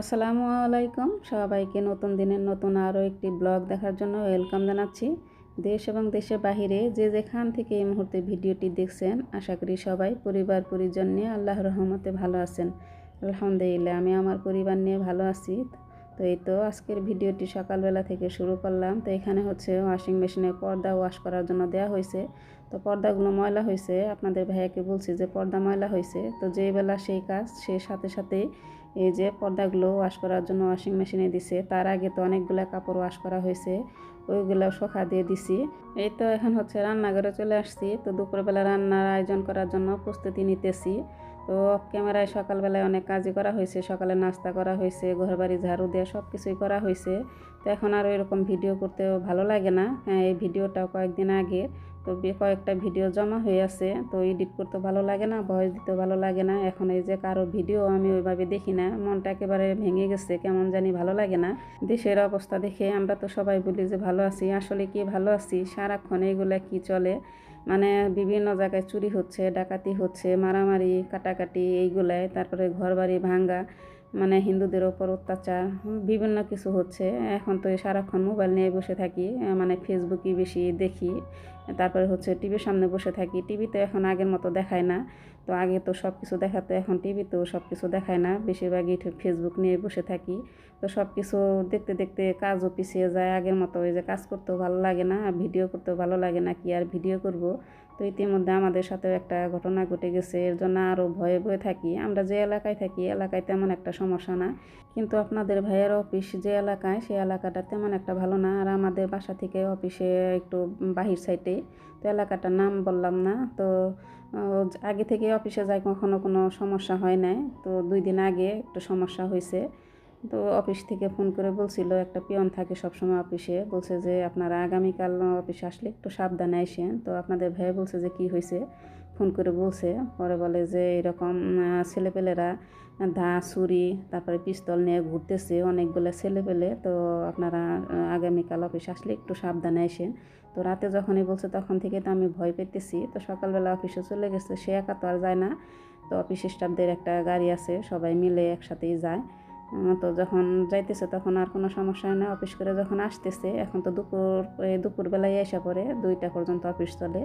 আসসালামু আলাইকুম। সবাইকে নতুন দিনের নতুন আরও একটি ব্লগ দেখার জন্য ওয়েলকাম জানাচ্ছি। দেশ এবং দেশের বাহিরে যে যেখান থেকে এই মুহূর্তে ভিডিওটি দেখছেন, আশা করি সবাই পরিবার, পরিজন নিয়ে আল্লাহ রহমতে ভালো আছেন। আলহামদুলিল্লাহ, আমি আমার পরিবার নিয়ে ভালো আছি। তো এই তো আজকের ভিডিওটি সকালবেলা থেকে শুরু করলাম। তো এখানে হচ্ছে ওয়াশিং মেশিনে পর্দা ওয়াশ করার জন্য দেওয়া হয়েছে। তো পর্দাগুলো ময়লা হয়েছে। আপনাদের ভাইয়াকে বলছি যে পর্দা ময়লা হয়েছে। তো যেই বেলা সেই কাজ সে সাথে সাথে এই যে পর্দাগুলো ওয়াশ করার জন্য ওয়াশিং মেশিনে দিছে। তার আগে তো অনেকগুলো কাপড় ওয়াশ করা হয়েছে, ওইগুলো শোকা দিয়ে দিছি। এই তো এখন হচ্ছে রান্নাঘরে চলে আসছি। তো দুপুরবেলা রান্নার আয়োজন করার জন্য প্রস্তুতি নিতেছি। তো অফ ক্যামেরায় সকালবেলায় অনেক কাজই করা হয়েছে। সকালে নাস্তা করা হয়েছে, ঘরবাড়ি ঝাড়ু দেওয়া সব কিছুই করা হয়েছে। তো এখন আর এরকম ভিডিও করতেও ভালো লাগে না। হ্যাঁ এই ভিডিওটাও কয়েকদিন আগে তো কয়েকটা ভিডিও জমা হয়ে আছে, তো এডিট করতে ভালো লাগে না, ভয়েস দিতে ভালো লাগে না। এখন এই যে কারও ভিডিও আমি ওইভাবে দেখি না, মনটা একেবারে ভেঙে গেছে, কেমন জানি ভালো লাগে না। দেশের অবস্থা দেখে আমরা তো সবাই বলি যে ভালো আছি, আসলে কি ভালো আছি? সারাক্ষণ এগুলা কি চলে? মানে বিভিন্ন জায়গায় চুরি হচ্ছে, ডাকাতি হচ্ছে, মারামারি, কাটাকাটি, এইগুলাই, তারপরে ঘরবাড়ি ভাঙ্গা মানে হিন্দুদের ওপর অত্যাচার বিভিন্ন কিছু হচ্ছে। এখন তো সারাক্ষণ মোবাইল নিয়ে বসে থাকি মানে ফেসবুকই বেশি দেখি, তারপরে হচ্ছে টিভির সামনে বসে থাকি। টিভিতে এখন আগের মতো দেখায় না। তো আগে তো সব কিছু দেখাতো, এখন টিভিতেও সব কিছু দেখায় না। বেশিরভাগই ফেসবুক নিয়ে বসে থাকি। তো সব কিছু দেখতে দেখতে কাজও পিছিয়ে যায়। আগের মতো ওই যে কাজ করতেও ভালো লাগে না ভিডিও করতেও ভালো লাগে না, কি আর ভিডিও করব? তো ইতিমধ্যে আমাদের সাথেও একটা ঘটনা ঘটে গেছে। এর জন্য আরও ভয়ে ভয়ে থাকি। আমরা যে এলাকায় থাকি, এলাকায় তেমন একটা সমস্যা না। কিন্তু আপনাদের ভাইয়ের অফিস যে এলাকায় সেই এলাকাটা তেমন একটা ভালো না। আর আমাদের বাসা থেকে অফিসে একটু বাহির সাইডে। তো এলাকাটার নাম বললাম না। তো আগে থেকে অফিসে যাই কখনো কোনো সমস্যা হয় নাই। তো দুই দিন আগে একটু সমস্যা হয়েছে। তো অফিস থেকে ফোন করে বলছিল, একটা পিয়ন থাকে সবসময় অফিসে, বলছে যে আপনারা আগামীকাল অফিসে আসলে একটু সাবধানে আসেন। তো আপনাদের ভাই বলছে যে কি হয়েছে? ফোন করে বলছে, পরে বলে যে এরকম ছেলেপেলেরা দা ছুরি, তারপরে পিস্তল নিয়ে ঘুরতেছে অনেকগুলো ছেলেপেলে। তো আপনারা আগামীকাল অফিসে আসলে একটু সাবধানে আসেন। তো রাতে যখনই বলছে তখন থেকে তো আমি ভয় পেতেছি। তো সকালবেলা অফিসে চলে গেছে, সে একা তো আর যায় না। তো অফিস স্টাফদের একটা গাড়ি আছে, সবাই মিলে একসাথেই যায়। তো যখন যাইতেছে তখন আর কোনো সমস্যা হয় না। অফিস করে যখন আসতেছে, এখন তো দুপুর দুপুরবেলায় এসে পড়ে, দুইটা পর্যন্ত অফিস চলে।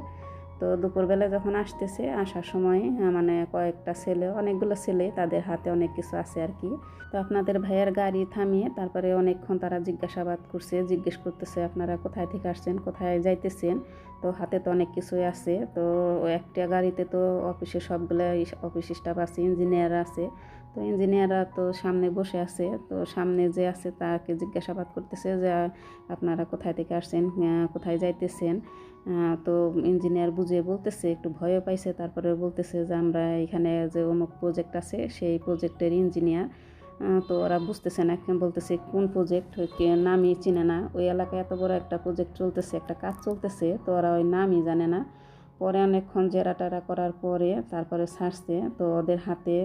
তো দুপুরবেলা যখন আসতেছে, আসার সময় মানে কয়েকটা ছেলে, অনেকগুলো ছেলে, তাদের হাতে অনেক কিছু আছে আর কি। তো আপনাদের ভাইয়ের গাড়ি থামিয়ে তারপরে অনেকক্ষণ তারা জিজ্ঞাসাবাদ করছে, জিজ্ঞেস করতেছে, আপনারা কোথায় থেকে আসছেন? কোথায় যাইতেছেন? তো হাতে তো অনেক কিছুই আছে। তো একটা গাড়িতে তো অফিসে সবগুলো অফিস স্টাফ আছে ইঞ্জিনিয়ার আছে। তো ইঞ্জিনিয়াররা তো সামনে বসে আছে, তো সামনে যে আছে তাকে জিজ্ঞাসাবাদ করতেছে যে, আপনারা কোথায় থেকে আসছেন? কোথায় যাইতেছেন? তো ইঞ্জিনিয়ার বুঝিয়ে বলতেছে, একটু ভয়ও পাইছে। তারপরে বলতেছে যে, আমরা এখানে যে অমুক প্রজেক্ট আছে, সেই প্রজেক্টের ইঞ্জিনিয়ার তো ওরা বুঝতেছে না। বলতেছে, কোন প্রজেক্ট কে, নামই চিনে না। ওই এলাকায় এত বড় একটা প্রজেক্ট চলতেছে, একটা কাজ চলতেছে, তো ওরা ওই নামই জানে না। পরে অনেকক্ষণ জেরা টেরা করার পরে তারপরে ছাড়ছে তো ওদের হাতে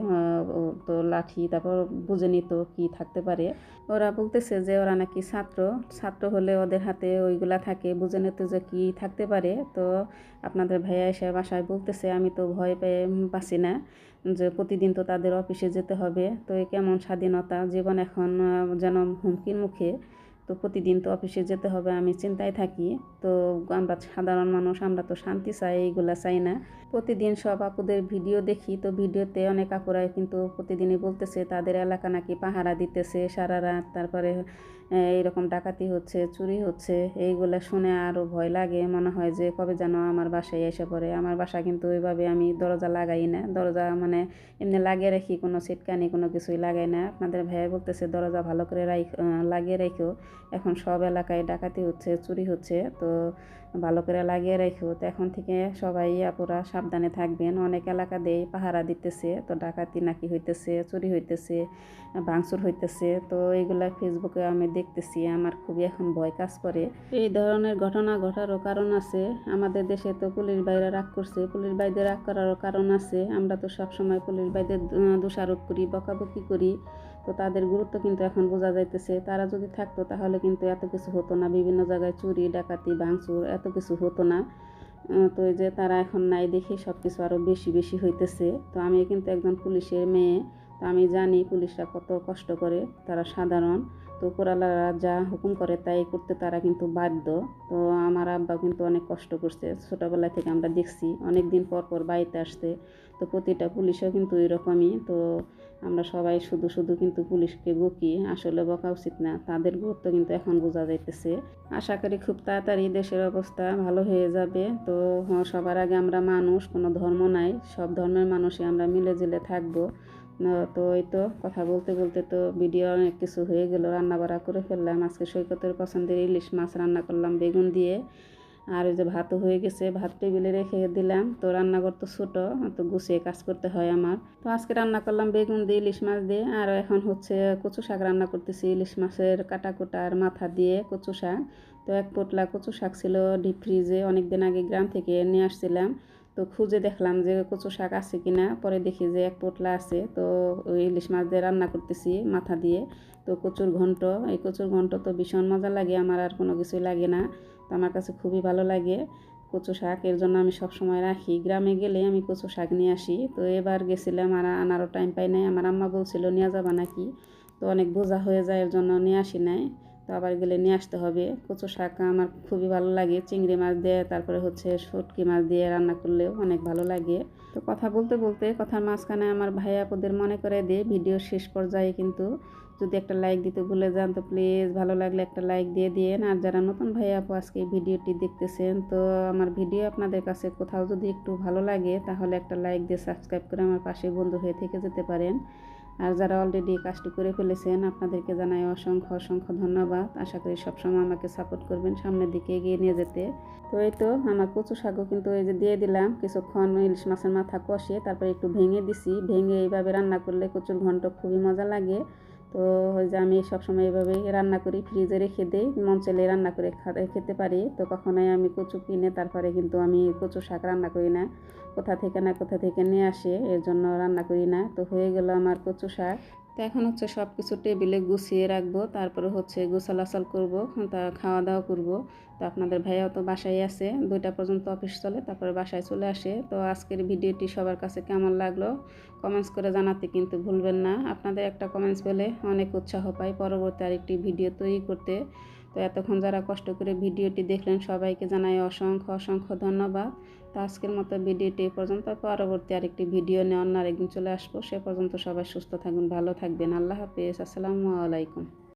তো লাঠি, তারপর বুঝে নিত কি থাকতে পারে। ওরা বলতেছে যে ওরা নাকি ছাত্র। ছাত্র হলে ওদের হাতে ওইগুলা থাকে। বুঝে নিত যে কি থাকতে পারে। তো আপনাদের ভাইয়া এসে বাসায় বলতেছে, আমি তো ভয় পেয়ে বাঁচি না যে প্রতিদিন তো তাদের অফিসে যেতে হবে। তো এ কেমন স্বাধীনতা? জীবন এখন যেন হুমকির মুখে। তো প্রতিদিন তো অফিসে যেতে হবে আমি চিন্তায় থাকি। তো আমরা সাধারণ মানুষ আমরা তো শান্তি চাই এইগুলা চাই না। প্রতিদিন সব আপুদের ভিডিও দেখি তো ভিডিওতে অনেক আপুরাই কিন্তু প্রতিদিনই বলতেছে তাদের এলাকা নাকি পাহারা দিতেছে সারা রাত তারপরে এইরকম ডাকাতি হচ্ছে চুরি হচ্ছে এইগুলা শুনে আরও ভয় লাগে। মনে হয় যে কবে যেন আমার বাসায় এসে পড়ে। আমার বাসা কিন্তু ওইভাবে আমি দরজা লাগাই না। দরজা মানে এমনি লাগিয়ে রাখি কোনো সিটকানি কোনো কিছুই লাগাই না। আপনাদের ভাইয়া বলতেছে দরজা ভালো করে আহ, লাগিয়ে রেখো এখন সব এলাকায় ডাকাতি হচ্ছে, চুরি হচ্ছে, তো ভালো করে লাগিয়ে রেখো। তো এখন থেকে সবাই আপুরা সাবধানে থাকবেন। অনেক এলাকা দিয়ে পাহারা দিতেছে, তো ডাকাতি নাকি হইতেছে, চুরি হইতেছে, ভাঙচুর হইতেছে, তো এইগুলা ফেসবুকে আমি দেখতেছি। আমার খুবই এখন ভয় কাজ করে। এই ধরনের ঘটনা ঘটারও কারণ আছে। আমাদের দেশে তো পুলিশ বাইরে রাগ করছে। পুলিশ বাইরে রাগ করারও কারণ আছে। আমরা তো সবসময় পুলিশ বাইদের দোষারোপ করি, বকাবকি করি। তো তাদের গুরুত্ব কিন্তু এখন বোঝা যাইতেছে। তারা যদি থাকতো তাহলে কিন্তু এত কিছু হতো না। বিভিন্ন জায়গায় চুরি, ডাকাতি, ভাঙচুর এত কিছু হতো না। তো এই যে তারা এখন নাই দেখে সব কিছু আরও বেশি বেশি হইতেছে। তো আমি কিন্তু একজন পুলিশের মেয়ে। তো তো আমি জানি পুলিশরা কত কষ্ট করে, তারা সাধারণ। তো উপরালারা যা হুকুম করে তাই করতে তারা কিন্তু বাধ্য। তো আমার আব্বা কিন্তু অনেক কষ্ট করছে। ছোটোবেলা থেকে আমরা দেখছি অনেক দিন পর পর বাড়িতে আসতে তো প্রতিটা পুলিশও কিন্তু এরকমই তো আমরা সবাই শুধু শুধু কিন্তু পুলিশকে বকি, আসলে বকা উচিত না। তাদের গুরুত্ব কিন্তু এখন বোঝা যাইতেছে। আশা করি খুব তাড়াতাড়ি দেশের অবস্থা ভালো হয়ে যাবে। তো সবার আগে আমরা মানুষ, কোনো ধর্ম নাই। সব ধর্মের মানুষই আমরা মিলে জিলে থাকব। তো এই তো কথা বলতে বলতে তো ভিডিও অনেক কিছু হয়ে গেল। রান্না বাড়া করে ফেললাম। আজকে সৈকতের পছন্দের ইলিশ মাছ রান্না করলাম বেগুন দিয়ে। আর ওই যে ভাতও হয়ে গেছে, ভাত টেবিলে রেখে দিলাম। তো রান্নাঘর তো ছোটো, তো গুছিয়ে কাজ করতে হয় আমার। তো আজকে রান্না করলাম বেগুন দিয়ে, ইলিশ মাছ দিয়ে। আর এখন হচ্ছে কচু শাক রান্না করতেছি, ইলিশ মাছের কাটা আর মাথা দিয়ে কচু শাক। তো এক পোটলা কচু শাক ছিল ডিপ ফ্রিজে অনেক দিন আগে গ্রাম থেকে নিয়ে আসছিলাম। তো খুঁজে দেখলাম যে কচু শাক আছে কিনা পরে দেখি যে এক পোটলা আছে, তো ওই ইলিশ মাছ দিয়ে রান্না করতেছি মাথা দিয়ে। তো কচুর ঘন্ট, এই কচুর ঘন্ট তো ভীষণ মজা লাগে, আমার আর কোনো কিছুই লাগে না। তো আমার কাছে খুবই ভালো লাগে কচু শাক, এর জন্য আমি সব সময় রাখি। গ্রামে গেলে আমি কচু শাক নিয়ে আসি। তো এবার গেছিলাম আর আনারও টাইম পাই নাই। আমার আম্মা বলছিল, নিয়ে যাবা নাকি? তো অনেক বোঝা হয়ে যায়, এর জন্য নিয়ে আসি নাই। আবার গেলে নিয়ে আসতে হবে। কচু শাক আমার খুবই ভালো লাগে, চিংড়ি মাছ দিয়ে, তারপরে হচ্ছে শুটকি মাছ দিয়ে রান্না করলেও অনেক ভালো লাগে। তো কথা বলতে বলতে কথার মাঝখানে আমার ভাই মনে করে দিয়ে ভিডিও শেষ পর্যায়ে কিন্তু যদি একটা লাইক দিতে ভুলে যান তো প্লিজ ভালো লাগলে একটা লাইক দিয়ে দিন আর যারা নতুন ভাই আপু আজকে ভিডিওটি দেখতেছেন, তো আমার ভিডিও আপনাদের কাছে কোথাও যদি একটু ভালো লাগে তাহলে একটা লাইক দিয়ে সাবস্ক্রাইব করে আমার পাশে বন্ধু হয়ে থেকে যেতে পারেন। আর যারা অলরেডি কাজটি করে ফেলেছেন, আপনাদেরকে জানাই অসংখ্য অসংখ্য ধন্যবাদ। আশা করি সবসময় আমাকে সাপোর্ট করবেন সামনের দিকে এগিয়ে নিয়ে যেতে। তো এই তো আমার কচু শাকও কিন্তু এই যে দিয়ে দিলাম, কিছুক্ষণ ইলিশ মাছের মাথা কষে তারপরে একটু ভেঙে দিছি। ভেঙে এইভাবে রান্না করলে কচুর ঘন্ট খুবই মজা লাগে। তো যে আমি সবসময় এভাবেই রান্না করি ফ্রিজে রেখে দিই, মন চলে রান্না করে খেতে পারি। তো কখনোই আমি কচু কিনে তারপরে কিন্তু আমি কচু শাক রান্না করি না। কোথা থেকে না কোথা থেকে নিয়ে আসে, এর জন্য রান্না করি না। তো হয়ে গেল আমার কচু শাক। তো এখন হচ্ছে সব কিছু টেবিলে গুছিয়ে রাখব, তারপরে হচ্ছে গোছালাচাল করব তা খাওয়া দাওয়া করব। তো আপনাদের ভাইয়াও তো বাসায় আছে, দুইটা পর্যন্ত অফিস চলে, তারপরে বাসায় চলে আসে। তো আজকের ভিডিওটি সবার কাছে কেমন লাগল? কমেন্টস করে জানাতে কিন্তু ভুলবেন না। আপনাদের একটা কমেন্টস পেলে অনেক উৎসাহ পাই পরবর্তী আরেকটি ভিডিও তৈরি করতে। তো এতক্ষণ যারা কষ্ট করে ভিডিওটি দেখলেন, সবাইকে জানাই অসংখ্য অসংখ্য ধন্যবাদ। তো আজকের মতো ভিডিওটি পর্যন্ত। পরবর্তী আরেকটি ভিডিও নিয়ে অন্য আরেকদিন চলে আসব। সে পর্যন্ত সবাই সুস্থ থাকবেন ভালো থাকবেন। আল্লাহ হাফিজ। আসসালামু আলাইকুম।